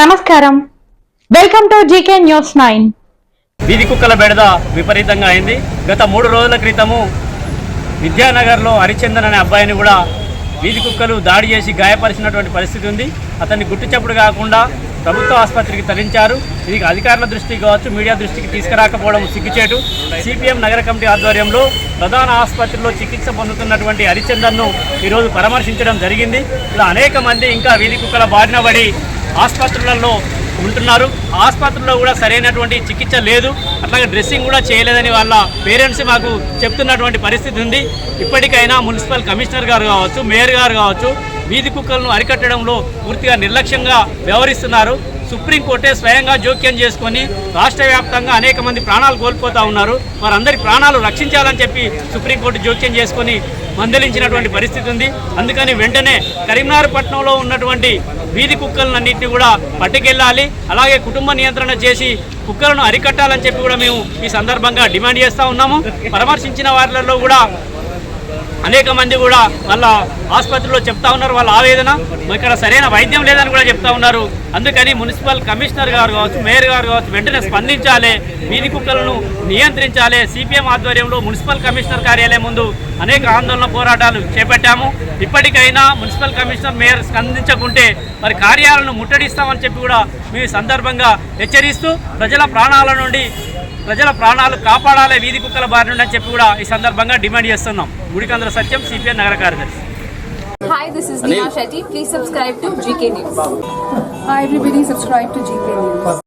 నమస్కారం. Welcome to GK news nine. వీధి కుక్కల బెడద విపరీతంగా అయింది. గత మూడు రోజుల క్రితము విద్యానగర్లో హరిచందన్ అనే అబ్బాయిని కూడా వీధి కుక్కలు దాడి చేసి గాయపరిచినటువంటి పరిస్థితి ఉంది. అతన్ని గుట్టుచప్పుడు కాకుండా ప్రభుత్వ ఆసుపత్రికి తరలించారు. ఇది అధికారుల దృష్టికి కావచ్చు మీడియా దృష్టికి తీసుకురాకపోవడం సిగ్గుచేటు. సిపిఎం నగర కమిటీ ఆధ్వర్యంలో ప్రధాన ఆసుపత్రిలో చికిత్స పొందుతున్నటువంటి హరిచందన్ను ఈరోజు పరామర్శించడం జరిగింది. ఇలా అనేక మంది ఇంకా వీధి కుక్కల బారిన పడి ఆసుపత్రులలో ఉంటున్నారు. ఆసుపత్రిలో కూడా సరైనటువంటి చికిత్స లేదు. అట్లాగే డ్రెస్సింగ్ కూడా చేయలేదని వాళ్ళ పేరెంట్స్ మాకు చెప్తున్నటువంటి పరిస్థితి ఉంది. ఇప్పటికైనా మున్సిపల్ కమిషనర్ గారు కావచ్చు మేయర్ గారు కావచ్చు వీధి కుక్కలను అరికట్టడంలో పూర్తిగా నిర్లక్ష్యంగా వ్యవహరిస్తున్నారు. సుప్రీంకోర్టే స్వయంగా జోక్యం చేసుకొని రాష్ట్ర వ్యాప్తంగా అనేక మంది ప్రాణాలు కోల్పోతూ ఉన్నారు. వారందరి ప్రాణాలు రక్షించాలని చెప్పి సుప్రీంకోర్టు జోక్యం చేసుకొని మందలించినటువంటి పరిస్థితి ఉంది. అందుకని వెంటనే కరీంనగర్ పట్టణంలో ఉన్నటువంటి వీధి కుక్కలన్నింటినీ కూడా పట్టుకెళ్ళాలి. అలాగే కుటుంబ నియంత్రణ చేసి కుక్కలను అరికట్టాలని చెప్పి కూడా మేము ఈ సందర్భంగా డిమాండ్ చేస్తూ ఉన్నాము. పరామర్శించిన వారిలో కూడా అనేక మంది కూడా వాళ్ళ ఆసుపత్రిలో చెప్తా ఉన్నారు వాళ్ళ ఆవేదన. ఇక్కడ సరైన వైద్యం లేదని కూడా చెప్తా ఉన్నారు. అందుకని మున్సిపల్ కమిషనర్ గారు కావచ్చు మేయర్ గారు కావచ్చు వెంటనే స్పందించాలి. వీధి కుక్కలను నియంత్రించాలి. సిపిఎం ఆధ్వర్యంలో మున్సిపల్ కమిషనర్ కార్యాలయం ముందు అనేక ఆందోళన పోరాటాలు చేపట్టాము. ఇప్పటికైనా మున్సిపల్ కమిషనర్ మేయర్ స్పందించకుంటే మరి కార్యాలను ముట్టడిస్తామని చెప్పి కూడా మీ సందర్భంగా హెచ్చరిస్తూ ప్రజల ప్రాణాల నుండి ప్రజల ప్రాణాలు కాపాడాలి వీధి కుక్కల బారి నుండి అని చెప్పి కూడా ఈ సందర్భంగా డిమాండ్ చేస్తున్నాం గుడికంద్ర సత్యం సిపిఎన్ నగర కార్యదర్శి Hi, this is Neha Shetty. Please subscribe to GK News. Hi everybody, subscribe to GK News.